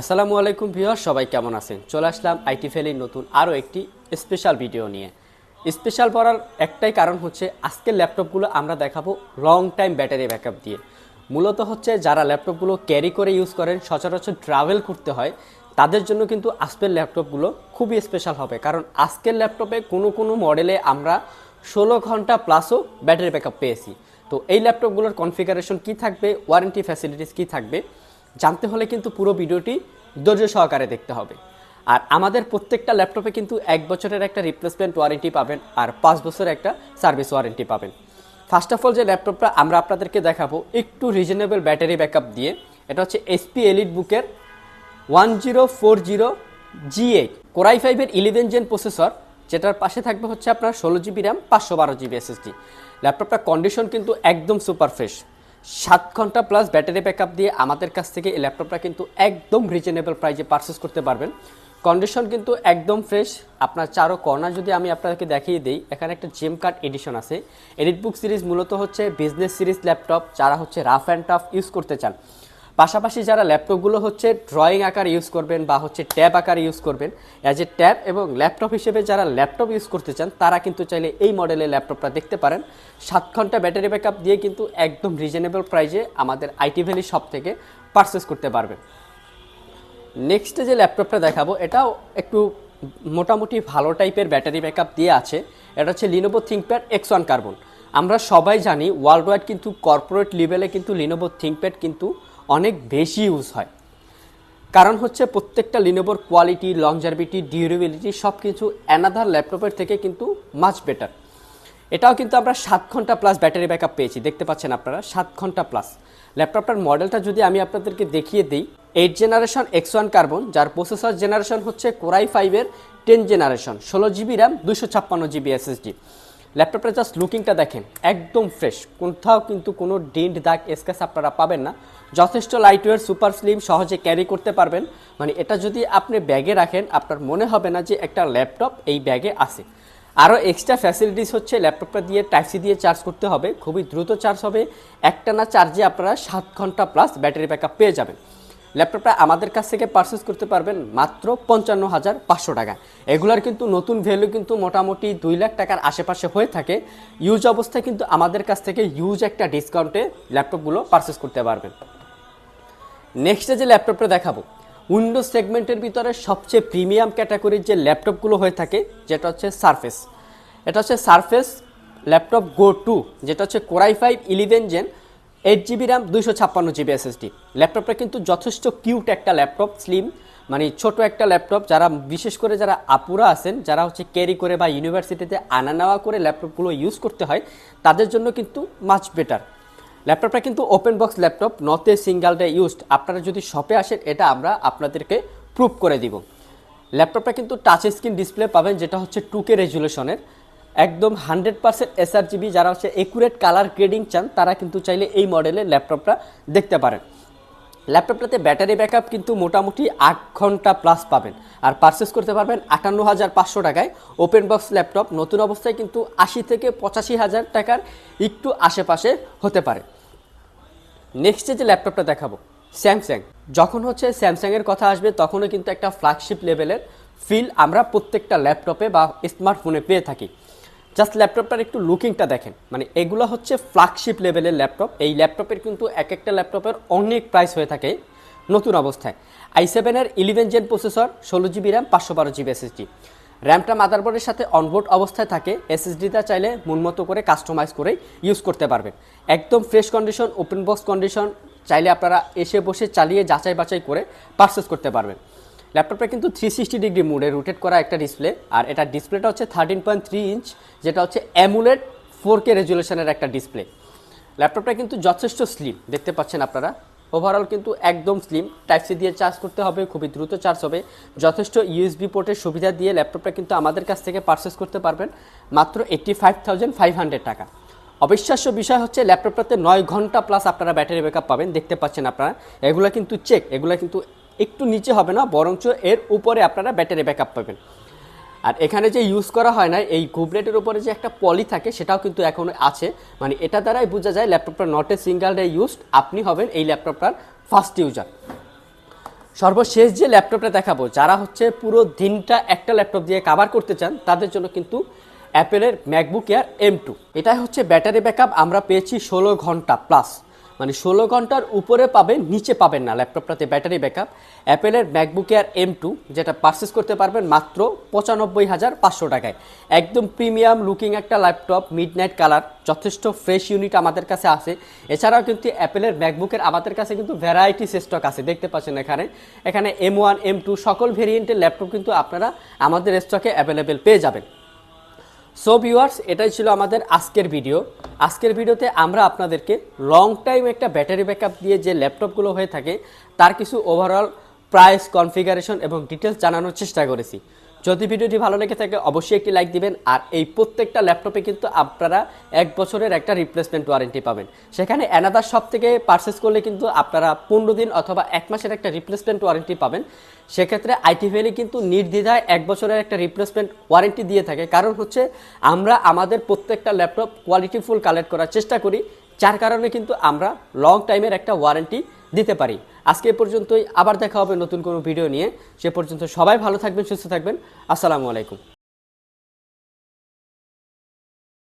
আসসালামু আলাইকুম ভিউয়ার সবাই কেমন আছেন? চলে আসলাম আইটি ফেলির নতুন আরও একটি স্পেশাল ভিডিও নিয়ে। স্পেশাল পড়ার একটাই কারণ হচ্ছে আজকের ল্যাপটপগুলো আমরা দেখাবো লং টাইম ব্যাটারি ব্যাকআপ দিয়ে। মূলত হচ্ছে যারা ল্যাপটপগুলো ক্যারি করে ইউজ করেন, সচরাচর ট্রাভেল করতে হয়, তাদের জন্য কিন্তু আজকের ল্যাপটপগুলো খুবই স্পেশাল হবে। কারণ আজকের ল্যাপটপে কোনো কোনো মডেলে আমরা ষোলো ঘণ্টা প্লাসও ব্যাটারি ব্যাকআপ পেয়েছি। তো এই ল্যাপটপগুলোর কনফিগারেশন কি থাকবে, ওয়ারেন্টি ফ্যাসিলিটিস কি থাকবে জানতে হলে কিন্তু পুরো ভিডিওটি ধৈর্য সহকারে দেখতে হবে। আর আমাদের প্রত্যেকটা ল্যাপটপে কিন্তু এক বছরের একটা রিপ্লেসমেন্ট ওয়ারেন্টি পাবেন আর পাঁচ বছরের একটা সার্ভিস ওয়ারেন্টি পাবেন। ফার্স্ট অফ অল যে ল্যাপটপটা আমরা আপনাদেরকে দেখাবো একটু রিজনেবল ব্যাটারি ব্যাকআপ দিয়ে, এটা হচ্ছে এসপি এলিট বুকের one zero four zero G eight core i ফাইভের ইলেভেন জেন প্রসেসর যেটার পাশে থাকবে হচ্ছে আপনার ষোলো জিবি র্যাম পাঁচশো বারো জিবি এসএসডি ল্যাপটপটার কন্ডিশন কিন্তু একদম সুপার ফ্রেশ সাত ঘণ্টা প্লাস ব্যাটারি ব্যাকআপ দিয়ে আমাদের কাছ থেকে এই ল্যাপটপটা কিন্তু একদম রিজনেবল প্রাইসে পারচেস করতে পারবেন। কন্ডিশন কিন্তু একদম ফ্রেশ আপনার চারো কর্নার যদি আমি আপনাদেরকে দেখিয়ে দিই, এখানে একটা জিম কার্ড এডিশন আছে। এডিট বুক সিরিজ মূলত হচ্ছে বিজনেস সিরিজ ল্যাপটপ যারা হচ্ছে রাফ অ্যান্ড টাফ ইউজ করতে চান। পাশাপাশি যারা ল্যাপটপগুলো হচ্ছে ড্রয়িং আকার ইউজ করবেন বা হচ্ছে ট্যাব আকার ইউজ করবেন অ্যাজ এ ট্যাব এবং ল্যাপটপ হিসেবে যারা ল্যাপটপ ইউজ করতে চান, তারা কিন্তু চাইলে এই মডেলের ল্যাপটপটা দেখতে পারেন। সাত ঘণ্টা ব্যাটারি ব্যাকআপ দিয়ে কিন্তু একদম রিজনেবল প্রাইজে আমাদের আইটি ভ্যালি শপ থেকে পারচেস করতে পারবেন। নেক্সটে যে ল্যাপটপটা দেখাবো, এটাও একটু মোটামুটি ভালো টাইপের ব্যাটারি ব্যাকআপ দিয়ে আছে। এটা হচ্ছে Lenovo ThinkPad X one carbon আমরা সবাই জানি ওয়ার্ল্ড ওয়াইড কিন্তু কর্পোরেট লেভেলে কিন্তু লিনোভো থিঙ্কপ্যাড কিন্তু অনেক বেশি ইউজ হয়। কারণ হচ্ছে প্রত্যেকটা লিনোভোর কোয়ালিটি লংজারবিটি ডিউরেবিলিটি সব কিছু অ্যানাদার ল্যাপটপের থেকে কিন্তু মাচ বেটার এটাও কিন্তু আমরা সাত ঘণ্টা প্লাস ব্যাটারি ব্যাকআপ পেয়েছি, দেখতে পাচ্ছেন আপনারা, সাত ঘণ্টা প্লাস ল্যাপটপটার মডেলটা যদি আমি আপনাদেরকে দেখিয়ে দিই eight generation X one carbon যার প্রসেসর জেনারেশন হচ্ছে কোরাই ফাইভের টেন জেনারেশন ষোলো জিবি র্যাম দুশো ছাপ্পান্ন জিবি এসএসডি ল্যাপটপটা জাস্ট লুকিংটা দেখেন, একদম ফ্রেশ কোথাও কিন্তু কোনো ডেন্ট দাগ স্কেচ আপনারা পাবেন না। যথেষ্ট লাইটওয়ের সুপার স্লিম সহজে ক্যারি করতে পারবেন। মানে এটা যদি আপনি ব্যাগে রাখেন, আপনার মনে হবে না যে একটা ল্যাপটপ এই ব্যাগে আছে। আরও এক্সট্রা ফ্যাসিলিটিস হচ্ছে, ল্যাপটপটা দিয়ে টাইপসি দিয়ে চার্জ করতে হবে। খুবই দ্রুত চার্জ হবে। একটানা চার্জে আপনারা সাত ঘণ্টা প্লাস ব্যাটারি ব্যাকআপ পেয়ে যাবেন। ল্যাপটপটা আমাদের কাছ থেকে পারচেস করতে পারবেন মাত্র পঞ্চান্ন হাজার পাঁচশো টাকা। এগুলার কিন্তু নতুন ভ্যালু কিন্তু মোটামুটি দুই লাখ টাকার আশেপাশে হয়ে থাকে। ইউজ অবস্থায় কিন্তু আমাদের কাছ থেকে ইউজ একটা ডিসকাউন্টে ল্যাপটপগুলো পারচেস করতে পারবেন। নেক্সটে যে ল্যাপটপটা দেখাবো উইন্ডোজ সেগমেন্টের ভিতরে সবচেয়ে প্রিমিয়াম ক্যাটাগরির যে ল্যাপটপগুলো হয়ে থাকে, যেটা হচ্ছে সারফেস এটা হচ্ছে সারফেস ল্যাপটপ গো টু যেটা হচ্ছে core i five eleven gen eight GB RAM দুইশো ছাপ্পান্ন জিবি এসএসডি ল্যাপটপটা কিন্তু যথেষ্ট কিউট একটা ল্যাপটপ স্লিম মানে ছোট একটা ল্যাপটপ যারা, বিশেষ করে যারা আপুরা আছেন, যারা হচ্ছে ক্যারি করে বা ইউনিভার্সিটিতে আনা নেওয়া করে ল্যাপটপগুলো ইউজ করতে হয়, তাদের জন্য কিন্তু মাচ বেটার ল্যাপটপটা কিন্তু open box laptop a single day used আপনারা যদি শপে আসেন, এটা আমরা আপনাদেরকে প্রুভ করে দিব। ল্যাপটপটা কিন্তু টাচ স্ক্রিন ডিসপ্লে পাবেন, যেটা হচ্ছে টু কে রেজুলেশনের একদম হান্ড্রেড পার্সেন্ট এসআর জিবি যারা হচ্ছে একুরেট কালার গ্রেডিং চান, তারা কিন্তু চাইলে এই মডেলের ল্যাপটপটা দেখতে পারেন। ল্যাপটপটাতে ব্যাটারি ব্যাকআপ কিন্তু মোটামুটি আট ঘণ্টা প্লাস পাবেন। আর পারচেস করতে পারবেন আটান্ন হাজার পাঁচশো টাকায়। ওপেন বক্স ল্যাপটপ নতুন অবস্থায় কিন্তু আশি থেকে পঁচাশি হাজার টাকার একটু আশেপাশে হতে পারে। নেক্সটে যে ল্যাপটপটা দেখাবো স্যামসাং যখন হচ্ছে স্যামসাংয়ের কথা আসবে, তখনও কিন্তু একটা ফ্ল্যাগশিপ লেভেলের ফিল আমরা প্রত্যেকটা ল্যাপটপে বা স্মার্টফোনে পেয়ে থাকি। জাস্ট ল্যাপটপটার একটু লুকিংটা দেখেন। মানে এগুলো হচ্ছে ফ্ল্যাগশিপ লেভেলের ল্যাপটপ এই ল্যাপটপের কিন্তু এক একটা ল্যাপটপের অনেক প্রাইস হয়ে থাকে নতুন অবস্থায়। আই সেভেনের ইলেভেন জেন প্রসেসর ষোলো জিবি র্যাম পাঁচশো বারো জিবি এসএসডি র্যামটা মাদারবোর্ডের সাথে অনবোর্ড অবস্থায় থাকে। এসএসডিটা চাইলে মনমতো করে কাস্টমাইজ করে ইউজ করতে পারবেন। একদম fresh condition open box condition চাইলে আপনারা এসে বসে চালিয়ে যাচাই বাছাই করে পারচেস করতে পারবেন। ল্যাপটপটা কিন্তু থ্রি সিক্সটি ডিগ্রি মুডে রোটেট করা একটা ডিসপ্লে আর এটা ডিসপ্লেটা হচ্ছে থার্টিন পয়েন্ট থ্রি ইঞ্চ যেটা হচ্ছে অ্যামুলেট ফোর কে রেজুলেশনের একটা ডিসপ্লে ল্যাপটপটা কিন্তু যথেষ্ট স্লিম দেখতে পাচ্ছেন আপনারা। ওভারঅল কিন্তু একদম স্লিম টাইপ সি দিয়ে চার্জ করতে হবে, খুবই দ্রুত চার্জ হবে। যথেষ্ট ইউএসবি পোর্টের সুবিধা দিয়ে ল্যাপটপটা কিন্তু আমাদের কাছ থেকে পারচেস করতে পারবেন, মাত্র eighty five thousand five hundred টাকা। অবিশ্বাস্য বিষয় হচ্ছে ল্যাপটপটাতে নয় ঘণ্টা প্লাস আপনারা ব্যাটারি ব্যাকআপ পাবেন, দেখতে পাচ্ছেন আপনারা। এগুলো কিন্তু চেক এগুলো কিন্তু একটু নিচে হবে না, বরঞ্চ এর উপরে আপনারা ব্যাটারি ব্যাকআপ পাবেন। আর এখানে যে ইউজ করা হয় না, এই গুবলেটের উপরে যে একটা পলি থাকে, সেটাও কিন্তু এখন আছে। মানে এটা দ্বারাই বোঝা যায় ল্যাপটপটা not a single day used আপনি হবেন এই ল্যাপটপটার ফার্স্ট ইউজার সর্বশেষ যে ল্যাপটপটা দেখাবো, যারা হচ্ছে পুরো দিনটা একটা ল্যাপটপ দিয়ে কাভার করতে চান, তাদের জন্য কিন্তু অ্যাপেলের ম্যাকবুক এয়ার এম টু এটাই হচ্ছে ব্যাটারি ব্যাকআপ, আমরা পেয়েছি ষোলো ঘণ্টা প্লাস মানে ষোলো ঘণ্টার উপরে পাবেন, নিচে পাবেন না ল্যাপটপটাতে ব্যাটারি ব্যাকআপ। অ্যাপেলের ম্যাকবুক এয়ার এম টু যেটা পারচেস করতে পারবেন মাত্র পঁচানব্বই হাজার পাঁচশো টাকায়। একদম প্রিমিয়াম লুকিং একটা ল্যাপটপ মিড নাইট কালার যথেষ্ট ফ্রেশ ইউনিট আমাদের কাছে আছে। এছাড়াও কিন্তু অ্যাপেলের ম্যাকবুকের আমাদের কাছে কিন্তু ভ্যারাইটি স্টক আছে, দেখতে পাচ্ছেন এখানে। এখানে এম ওয়ান এম টু সকল ভেরিয়েন্টের ল্যাপটপ কিন্তু আপনারা আমাদের স্টকে অ্যাভেলেবেল পেয়ে যাবেন। সো ভিউয়ার্স এটাই ছিল আমাদের আজকের ভিডিও আজকের ভিডিওতে আমরা আপনাদেরকে লং টাইম একটা ব্যাটারি ব্যাকআপ দিয়ে যে ল্যাপটপগুলো হয়ে থাকে, তার কিছু ওভারঅল প্রাইস কনফিগারেশন এবং ডিটেলস জানানোর চেষ্টা করেছি। যদি ভিডিওটি ভালো লেগে থাকে, অবশ্যই একটি লাইক দিবেন। আর এই প্রত্যেকটা ল্যাপটপে কিন্তু আপনারা এক বছরের একটা রিপ্লেসমেন্ট ওয়ারেন্টি পাবেন। সেখানে অ্যানাদার শপ থেকে পারচেস করলে কিন্তু আপনারা পনেরো দিন অথবা এক মাসের একটা রিপ্লেসমেন্ট ওয়ারেন্টি পাবেন। সেক্ষেত্রে আইটি ভ্যালি কিন্তু নির্দ্বিধায় এক বছরের একটা রিপ্লেসমেন্ট ওয়ারেন্টি দিয়ে থাকে। কারণ হচ্ছে, আমরা আমাদের প্রত্যেকটা ল্যাপটপ কোয়ালিটিফুল কালেক্ট করার চেষ্টা করি। যার কারণে কিন্তু আমরা লং টাইমের একটা ওয়ারেন্টি দিতে পারি। আজকে এ পর্যন্তই, আবার দেখা হবে নতুন কোনো ভিডিও নিয়ে। সে পর্যন্ত সবাই ভালো থাকবেন, সুস্থ থাকবেন। আসসালামু আলাইকুম।